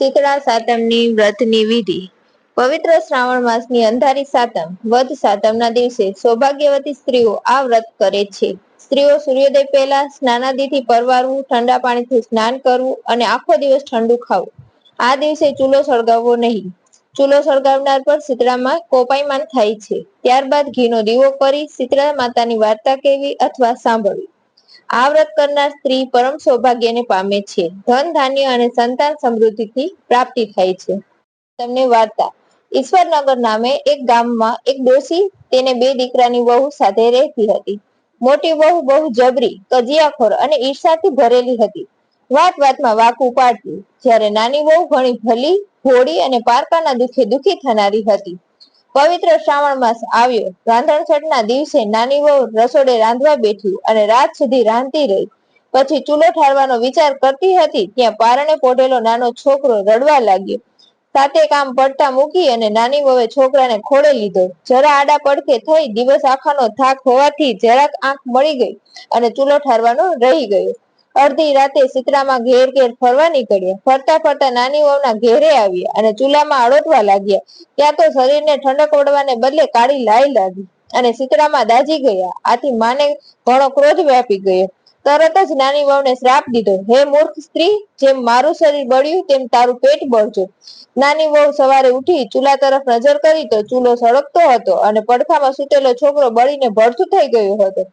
શીતળા સાતમની વ્રતની વિધિ. પવિત્ર શ્રાવણ માસની અંધારી સાતમ વધ સાતમના દિવસે સૌભાગ્યવતી સ્ત્રીઓ આ વ્રત કરે છે. સ્ત્રીઓ સૂર્યોદય પહેલા સ્નાનાદિથી પરવારવું, ઠંડા પાણીથી સ્નાન કરવું અને આખો દિવસ ઠંડુ ખાવું. આ દિવસે ચૂલો સળગાવવો નહીં. ચૂલો સળગાવનાર પર શીતળામાં કોપાયમાન થાય છે. ત્યારબાદ ઘીનો દીવો કરી શીતળા માતાની વાર્તા કહેવી અથવા સાંભળવી. આ વ્રત કરનાર સ્ત્રી પરમ સૌભાગ્યને પામે છે. ધન, ધાન્ય અને સંતાન સમૃદ્ધિથી પ્રાપ્તિ થાય છે. તમને વાર્તા. ઈશ્વરનગર નામે એક ગામમાં એક ડોસી તેને બે દીકરાની વહુ સાથે રહેતી હતી. મોટી વહુ બહુ જબરી, કજિયાખોર અને ઈર્ષાથી ભરેલી હતી. વાત વાતમાં વાકુ પાડતી જ્યારે નાની વહુ ઘણી ભલી ભોળી અને પારકાના દુખે દુખી થનારી હતી. પવિત્ર શ્રાવણ માસ આવ્યો. રાંધણછટના દિવસે નાની વહુ રસોડે રાંધવા બેઠી અને રાત સુધી રાંધતી રહી. પછી ચૂલો ઠારવાનો વિચાર કરતી હતી ત્યાં પારણે પોઢેલો નાનો છોકરો રડવા લાગ્યો. સાથે કામ પડતા મૂકી અને નાની વહુએ છોકરાને ખોળે લીધો. જરા આડા પડખે થઈ દિવસ આખાનો થાક હોવાથી જરાક આંખ મળી ગઈ અને ચૂલો ઠારવાનો રહી ગયો. અડધી રાતે શીતળામાં ઘેર ઘેર ફરવા નીકળ્યા. ફરતા ફરતા નાની વહુના ઘેરે આવ્યા અને ચૂલામાં અડોટવા લાગ્યા. ત્યાં તો શરીરને ઠંડક વળવાને બદલે કાળી લાઈ લાગી અને શીતળામાં દાજી ગયા. આથી માને ઘણો ક્રોધ વ્યાપી ગયો. તરત જ નાની વહુને શ્રાપ દીધો, હે મૂર્ખ સ્ત્રી, જેમ મારું શરીર બળ્યું તેમ તારું પેટ બળજો. નાની વહુ સવારે ઉઠી ચૂલા તરફ નજર કરી તો ચૂલો સળગતો હતો અને પડખામાં સૂતેલો છોકરો બળીને ભડથું થઈ ગયો હતો.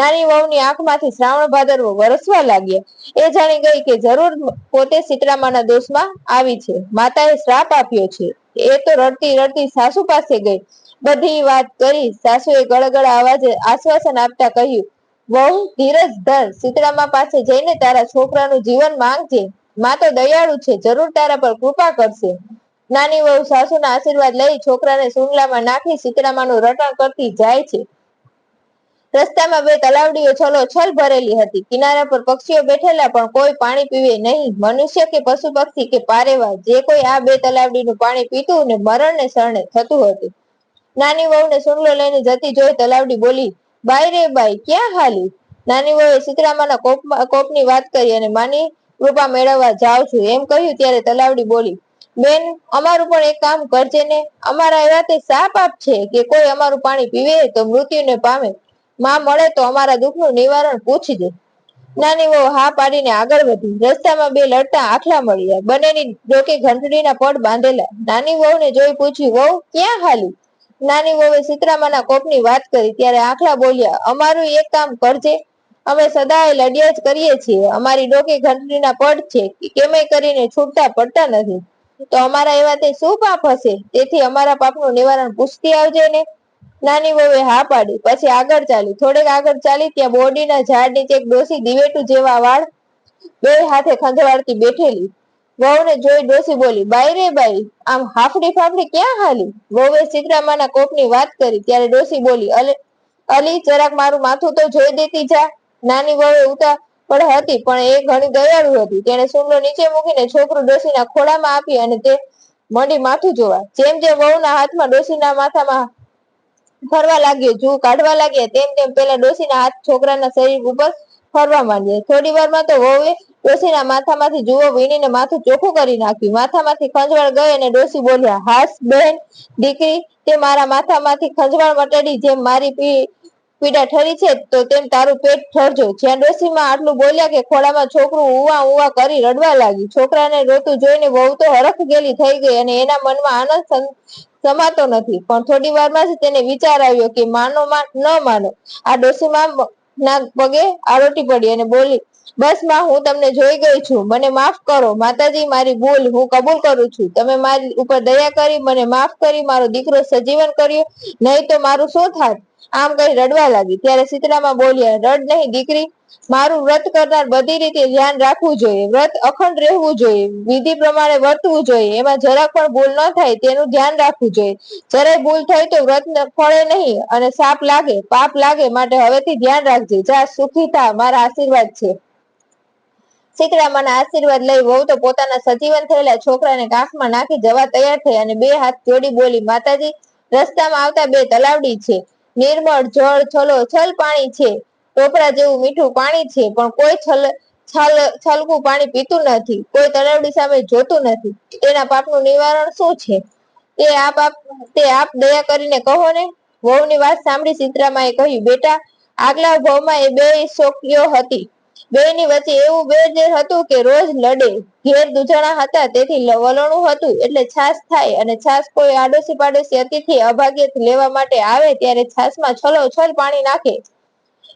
નાની વહુની આંખમાંથી શ્રાવણ ભાદરવો વરસવા લાગ્યા. એ જાણી ગઈ કે જરૂર પોતે સીતરામાના દોષમાં આવી છે. માતાએ શ્રાપ આપ્યો છે. એ તો રડતી રડતી સાસુ પાસે ગઈ. બધી વાત કરી સાસુએ ગળગળ અવાજે આશ્વાસન આપતા કહ્યું, વહુ, ધીરજ ધર, સીતરામા પાસે જઈને તારા છોકરાનું જીવન માંગજે. માં તો દયાળુ છે, જરૂર તારા પર કૃપા કરશે. નાની વહુ સાસુના આશીર્વાદ લઈ છોકરાને સુંગલામાં નાખી સીતરામાનું રટણ કરતી જાય છે. રસ્તામાં બે તલાવડીઓ છલો છલ ભરેલી હતી. કિનારા પર પક્ષીઓ બેઠેલા પણ કોઈ પાણી પીવે નહીં. મનુષ્ય કે પશુ પક્ષી કે પારેવા જે કોઈ આ બે તલાવડીનું પાણી પીતું ને મરણને શરણે થતું હતું. નાની વહુને સુંગલો લઈને જતી જોઈ તલાવડી બોલી, બાઈ રે બાઈ, ક્યાં હાલી? નાની વહુએ સીતરામાના કોપમાં, કોપની વાત કરી અને માની, કૃપા મેળવવા જાઉં છું. એમ કહ્યું ત્યારે તલાવડી બોલી, બેન, અમારું પણ એક કામ કરજે ને. અમારા એવા તે સાપ આપ છે કે કોઈ અમારું પાણી પીવે તો મૃત્યુને પામે. માં મળે તો અમારા દુઃખનું નિવારણ પૂછજે. નાની વહુ હા પાડીને આગળ વધી. રસ્તામાં બે લડતા આખલા મળ્યા. બંનેની ડોકે ઘંટડીના પડ બાંધેલા. નાની વહુને જોઈ પૂછ્યું, વહુ, ક્યાં હાલી? નાની વહુએ સીતરામાના કોપની વાત કરી. ત્યારે આખલા બોલ્યા, અમારું એક કામ કરજે. અમે સદાય લડ્યા જ કરીએ છીએ. અમારી ડોકે ઘંટડીના પડ છે. કેમે કરીને છૂટતા પડતા નથી. તો અમારા એવા તે શું પાપ હશે? તેથી અમારા પાપનું નિવારણ પૂછતી આવજે ને. નાની વહુએ હા પાડી. પછી આગળ ચાલી. થોડેક આગળ ચાલી ત્યાં બોરડીના ઝાડ નીચે એક ડોસી દિવેટુ જેવા વાળ બે હાથે ખંજવાળતી બેઠેલી. વહુને જોઈ ડોસી બોલી, બાઈ રે બાઈ, આમ હાફડી ફાફડી ક્યાં હાલી? વહુએ સીતરામાના કોપની વાત કરી. ત્યારે ડોસી બોલી, અલે જરાક મારું માથું તો જોઈ દેતી જા. નાની વહુએ ઉતા પણ હતી, પણ એ ઘણી દયાળુ હતી. તેણે સુંગલો નીચે મૂકીને છોકરું ડોસીના ખોળામાં આપી અને તે મંડી માથું જોવા. જેમ જેમ વહુના હાથમાં ડોસીના માથામાં ફરવા લાગ્યો જૂ કાઢવા લાગ્યા. તેમ તેમ પેલા ડોસીના હાથ છોકરાના શરીર ઉપર ફરવા માંડ્યા. થોડી વારમાં તો વહુએ ડોસીના માથામાંથી જુઓ વીણીને માથું ચોખ્ખું કરી નાખ્યું. માથામાંથી ખંજવાળ ગઈ અને ડોસી બોલ્યા, હાસ બહેન દીકરી, તે મારા માથામાંથી ખંજવાળ મટાડી જેમ મારી પી પીડા ઠરી છે તો તેમ તારું પેટ ઠરજો. જ્યાં ડોસીમાં આટલું બોલ્યા કે ખોળામાં છોકરું ઉવા ઉવા કરી રડવા લાગી. છોકરાને રોતું જોઈને વહુ તો હરખ ગેલી થઈ ગઈ અને એના મનમાં આનંદ સમાતો નથી. પણ થોડી વારમાં જ તેને વિચાર આવ્યો કે માનો ન માનો. આ ડોસીમાં ના પગે આરોટી પડી અને બોલી, બસમાં, હું તમને જોઈ ગઈ છું. મને માફ કરો. માતાજી, મારી ભૂલ. હું કબૂલ કરું છું. તમે મારી ઉપર દયા કરી, મને માફ કરી. મારો દીકરો સજીવન કર્યો. નહીં તો મારું શું થાત? આમ કહી રડવા લાગી. ત્યારે શીતળામાં બોલ્યા, રડ નહીં દીકરી, મારું વ્રત કરનાર બધી રીતે ધ્યાન રાખવું જોઈએ. વ્રત અખંડ રહેવું જોઈએ. વિધિ પ્રમાણે વર્તવું જોઈએ. એમાં જરા પણ ભૂલ ન થાય તેનું ધ્યાન રાખવું જોઈએ. જરાય ભૂલ થાય તો વ્રત ફળે નહીં અને સાપ લાગે, પાપ લાગે માટે હવેથી ધ્યાન રાખજે. જા, સુખી થા. મારા આશીર્વાદ છે. શીતળામાના આશીર્વાદ લઈ વહુ તો પોતાના સજીવન થયેલા છોકરાને કાંખમાં નાખી જવા તૈયાર થઈ અને બે હાથ જોડી બોલી, માતાજી, રસ્તામાં આવતા બે તલાવડી છે. નિર્મળ જળ છલો, છલ પાણી છે. ટોપરા જેવું મીઠું પાણી છે, પણ કોઈ છલ છલ, છલકું પાણી પીતું નથી. કોઈ તળાવડી સામે જોતું નથી. તેના પાપનું નિવારણ શું છે? તે આપ આપ, તે આપ દયા કરીને કહો ને. વહુની વાત સાંભળી સીતરામાએ કહ્યું, બેટા, આગલા ભાવમાં એ બે છોકરીઓ હતી. બેયની વચ્ચે એવું બેજ હતું કે રોજ લડે. ઘેર દુજાણા હતા, તેથી વલણું હતું, એટલે છાશ થાય અને છાસ કોઈ આડોશી પાડોશી અતિથિ અભાગ્ય લેવા માટે આવે ત્યારે છાસમાં છલો છલ પાણી નાખે.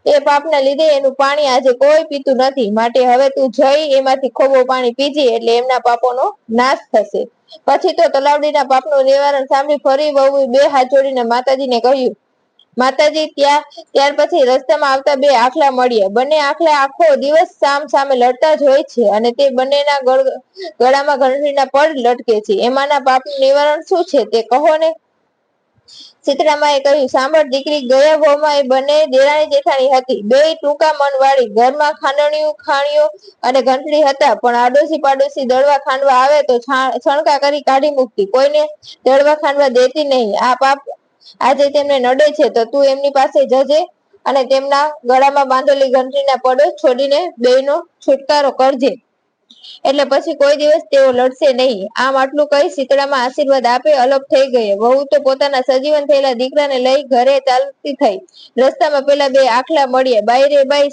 એ પાપના લીધે એનું પાણી આજે કોઈ પીતું નથી. માટે હવે તું જઈ એમાંથી ખોબો પાણી પીજે, એટલે એમના પાપોનો નાશ થશે. પછી તો તલાવડીના પાપનું નિવારણ સાંભળી ફરી વહુ બે હાથ જોડીને માતાજીને કહ્યું માતાજી ત્યાં, ત્યાર પછી રસ્તામાં આવતા બે આખલા મળ્યા. બંને આખલા આખો દિવસ સામ સામે લડતા જ હોય છે અને તે બંનેના ગળામાં ઘંટડીના પડ લટકે છે. એમાંના પાપનું નિવારણ શું છે તે કહો ને? સીતરામાએ કહ્યું, સાંભળ દીકરી, ગયા ભાવમાં એ બંને દેરાણી જેઠાણી હતી. બે ટૂંકા મન વાળી ઘરમાં ખાંડણીયું ખાણીઓ અને ઘંટડી હતા. પણ આડોશી પાડોશી દળવા ખાંડવા આવે તો છણકા કરી કાઢી મૂકતી. કોઈને દળવા ખાંડવા દેતી નહીં. આ પાપ આજે તેમને નડે છે, તો તું એમની પાસે જજે અને તેમના ગળામાં બાંધેલી ઘંટીના પડો છોડીને બેયનો છુટકારો કરજે. એટલે પછી કોઈ દિવસ તેઓ લડશે નહીં. આમ આટલું કહી શીતળામાં આશીર્વાદ આપે, અલગ થઈ ગઈ વહુ તો પોતાના સજીવન થયેલા દીકરાને લઈ ઘરે ચાલતી થઈ. રસ્તામાં પેલા બે આખલા મળ્યા. બાઈ રે બાઈ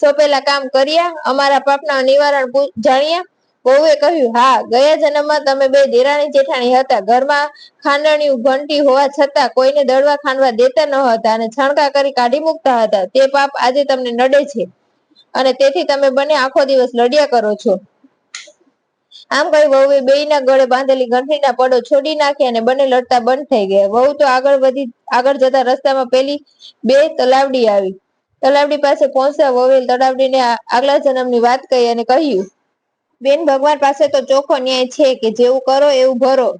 સોંપેલા કામ કર્યા. અમારા પાપના નિવારણ જાણ્યા. વહુએ કહ્યું, હા, ગયા જન્મમાં તમે બે દેરાણી જેઠાણી હતા. ઘરમાં ખાંડણીયું ઘંટી હોવા છતાં કોઈને દળવા ખાંડવા દેતા ન હતા અને છણકા કરી કાઢી મૂકતા હતા. તે પાપ આજે તમને નડે છે અને તેથી તમે બંને આખો દિવસ લડ્યા કરો છો. આમ કહી વહુએ બેયના ગળે બાંધેલી ઘંટડીના પડો છોડી નાખ્યા અને બંને લડતા બંધ થઈ ગયા. વહુ તો આગળ વધી, આગળ જતા રસ્તામાં પેલી બે તલાવડી આવી. તલાવડી પાસે પહોંચતા વહુએ તલાવડીને આગલા જન્મની વાત કહી અને કહ્યું બેન ભગવાન પાસે તો ચોખ્ખો ન્યાય છે કે જેવું કરો એવું ભરો.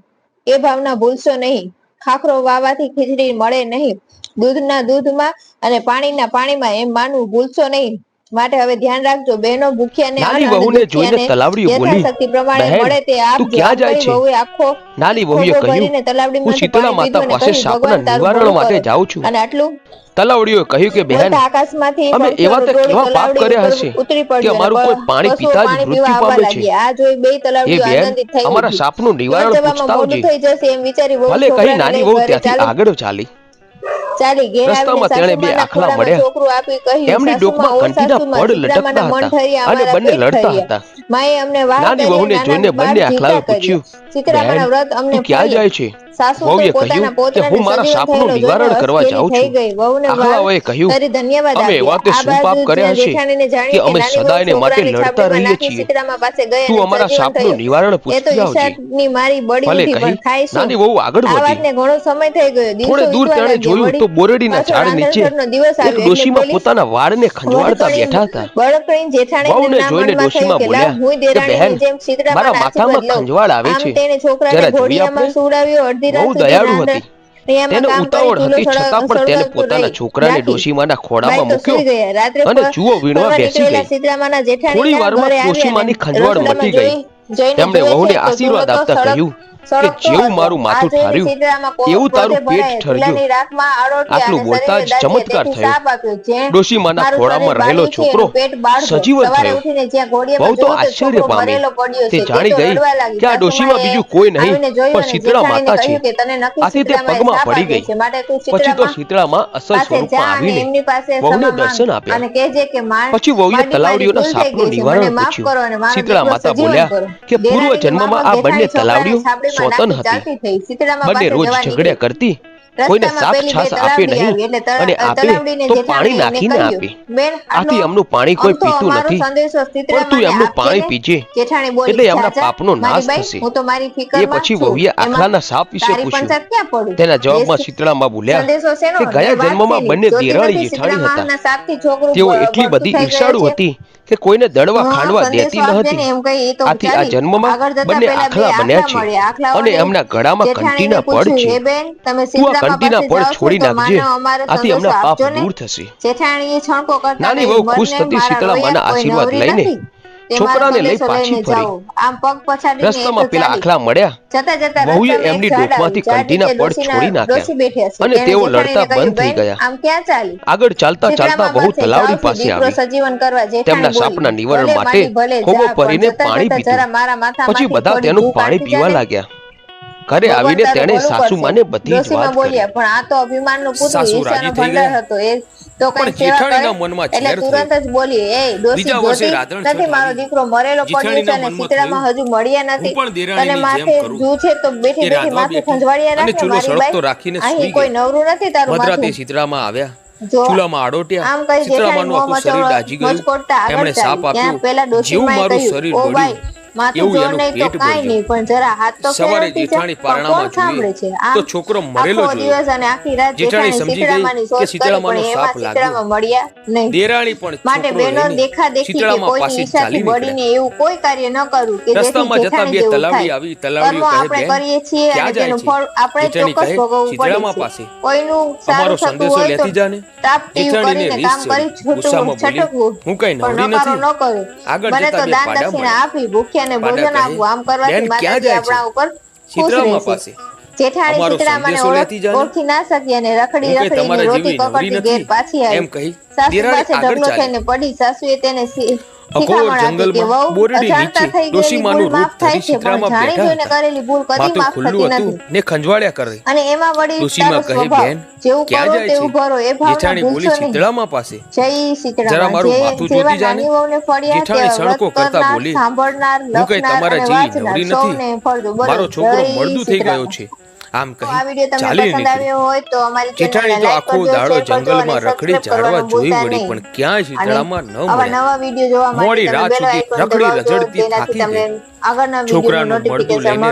એ ભાવના ભૂલશો નહીં. ખાખરો વાવાથી ખીચડી મળે નહીં. દૂધના દૂધમાં અને પાણીના પાણીમાં એમ માનવું ભૂલશો નહીં. માટે હવે ધ્યાન રાખજો બહેનો ભૂખ્યાને નાની વહુને જોઈને તલાવડી બોલી પ્રમાણે તે આપ તું ક્યાં જાય છે? આખો નાની વહુએ કહ્યું હું શીતળા માતા પાસે શાપના નિવારણ માટે જાઉં છું અને આટલું તલાવડીઓએ કહ્યું કે બહેન આકાશમાંથી અમે એવા તે કેવા પાપ કર્યા હશે ઉતરી કે અમારું કોઈ પાણી પીતા જ મૃત્યુ પામે છે. આ જોઈ બે તલાવડીઓ આનંદિત થઈ અમારા. સાપનું નિવારણ પૂછતા વહુ ભલે કહી નાની વહુ ત્યાંથી આગળ ચાલી ચાલી ઘેર રસ્તામાં તેણે બે આખલા મળ્યા. એમની ડોકમાં ઘંટીના પડ લટકતા હતા. અને બંને લડતા. હતા. માએ અમને નાની વહુને જોઈને બંને આખલાએ પૂછ્યું સીતરામાના "બહેન, વ્રત અમને ક્યાં જાય છે? વહુએ પોતાના કહ્યું કે હું મારા શાપનું નિવારણ કરવા જાઉં છું. આખલાઓએ કહ્યું અમે. એવા તે શું પાપ કર્યા છે કે અમે સદાયને માટે લડતા રહીએ છીએ. તું અમારા શાપનું. નિવારણ પૂછતી આવજે ભલે કહી? નાની વહુ આગળ આ વધી વાતને ઘણો સમય થઈ ગયો દિવસો થોડે દૂર તેણે જોયું તો બોરડીના ઝાડ નીચે એક ડોશીમાં પોતાના વાળને ખંજવાળતા બેઠા હતા વહુને જોઈને ડોશીમાં બોલ્યા કે બહેન મારા માથામાં ખંજવાળ આવે છે જરા ઘોડિયામાં આપણે? બહુ દયાળુ હતી તેને ઉતાવળ હતી છતાં પણ તેને પોતાના છોકરાને ડોશીમાના ખોળામાં મૂક્યો અને જુઓ વીણવા બેસી ગઈ. થોડી વારમાં ડોશીમાની ખંજવાળ મટી ગઈ. તેમણે વહુને આશીર્વાદ આપતા કહ્યું કે જેવું મારું માથું ઠાર્યું, એવું તારું પેટ ઠર્યું. આટલું બોલતા જ ચમત્કાર થયો. ડોશીમાના ખોળામાં રહેલો છોકરો સજીવન થયો. બહુ તો આશ્ચર્ય પામી. તે. જાણી ગઈ કે આ ડોશીમાં બીજું કોઈ નહીં, પણ શીતળા માતા છે. આથી તે પગમાં પડી ગઈ. પછી તો શીતળામાં અસલ સ્વરૂપમાં આવીને વહુને દર્શન આપ્યા. પછી વહુએ તલાવડીઓના. મને નિવારણ અને શીતળા માતા બોલ્યા કે પૂર્વ જન્મમાં આ બંને તલાવડીઓ નાખી હતી. બંને રોજ ઝઘડ્યા કરતી. કોઈને સાપ છાસ આપે નહીં અને આપે તો પાણી નાખીને આપે. આથી એમનું પાણી કોઈ પીતું નથી. સંદેશો પણ તું એમનું પાણી પીજે. એટલે એમના "જા, જા, પાપનો નાશ થશે. એ પછી. વહુએ આખલાના સાપ વિશે પૂછ્યું? તેના જવાબમાં શીતળામાં બોલ્યા કે ગયા જન્મમાં બંને દેરાણી જેઠાણી હતા. તેઓ એટલી બધી ઈર્ષાળુ હતી. કે કોઈને દળવા ખાંડવા દેતી ન હતી. આથી આ જન્મમાં બંને આખલા બન્યા છે. અને એમના ગળામાં કંટીના પડ છે. "હે બેન, તું આ કંટીના પડ છોડી નાખજે. આથી એમના પાપ દૂર થશે. નાની બહુ ખુશ થતી શીતળા શીતળામાના આશીર્વાદ લઈને છોકરાને લઈ પાછી ફરી. આમ પગ પછાડીને રસ્તામાં પેલા આખલા મળ્યા જતા જતા વહુએ એમની ડોકમાંથી. કંઠીના પડ છોડી નાખ્યા. અને તેઓ લડતા બંધ થઈ ગયા." આમ ક્યાં ચાલી આગળ ચાલતા ચાલતા બહુ વહુ તલાવડી પાસે આવી સજીવન કરવા જે તેમના. સાપના નિવારણ માટે ખોબો ભરીને પાણી પીધું. પછી બધા તેનું પાણી પીવા લાગ્યા ઘરે આવીને તેણે સાસુમાને બધી જ વાત કરી. પણ આ તો અભિમાનનું સાસુ ઈર્ષ્યાનો ભંડાર હતો. એ તો કઈ સેવા કરે? મનમાં એટલે તુરંત જ બોલી એ બીજા જોતી નથી મારો દીકરો મરેલો પડ્યો છે અને શીતળામાં હજુ મળ્યા નથી. તને માથે જૂ છે તો બેઠી બેઠી માથે અને રાખે ચૂલો મારી સળગતો બાઈ. રાખીને અહીં કોઈ નવરું નથી તારું માથું. સીતરામાં આવ્યા. ચૂલામાં આડોટ્યા. આખું શરીર મોંમાં ગયું. એમણે સાપ. આપ્યો. પેલા જેવું મારું કહ્યું, શરીર "ઓ બળ્યું. માથું એવું નહીં તો પેટ નહીં, પણ જરા હાથ તો સવારે જેઠાણી પારણામાં સાંભળે છે? તો છોકરો મરેલો આખો દિવસ અને આખી રાત જેઠાણી જેઠાણી સમજી ગઈ શીતળામાની કે શોધ કરી, પણ એમાં લાગ્યો. મળ્યા નહીં. દેરાણી પણ માટે છોકરો દેખા દેખી કે શીતળામાં કોઈની પાસે ઈચ્છાથી ચાલી બળીને એવું કોઈ કાર્ય ન કરવું કે રસ્તામાં જતા બે તલાવડી આવી તલાવડીઓ કહે બેન કરીએ છીએ અને તેનું ફળ આપણે ચોક્કસ ભોગવવું પડે છે. પાસે. કોઈનું સારું થતું હોય તો લેતી જાને. કરીને કામ કરી છૂટવું છટકવું હું કઈ નવરી નથી. ન કરો મને તો દાન દક્ષિણા. આપી ભોજન આપવું આમ કરવાથી "બેન, માતાજી છે?" આપણા ઉપર ખુશ રહેશે. જેઠાણી ઓળખ- ના શકી અને રખડી રખડીને રોટી પકડતી ઘેર પાછી આવી. સાસુ પાસે ઢગલો થઈને પડી. સાસુએ તેને અઘોર જંગલમાં બોરડી નીચે ડોશીમાનું રૂપ ધરી શીતળામાં બેઠા હતા. માથું ખુલ્લું હતું ને ખંજવાળ્યા કરે. અને એમાં વળી ડોશીમાં કહે બેન ક્યાં જાય છે? જેઠાણી બોલી શીતળામાં પાસે. જરા મારું માથું જોતી જાને. જેઠાણી સણકો કરતા બોલી, હું કઈ તમારા જેવી નવરી નથી. મારો છોકરો મળદું થઈ ગયો છે. આમ કહી ચાલી નીકળી હોય તો આખો દાડો જંગલમાં રખડી ઝાડવા જોઈ વળી. પણ ક્યાંય શીતળામાં ન મળ્યા નવા વીડિયો જોવા માટે મોડી રાત સુધી રખડી દબાવજો, થાકી ગઈ. છોકરાનું મળતું લઈને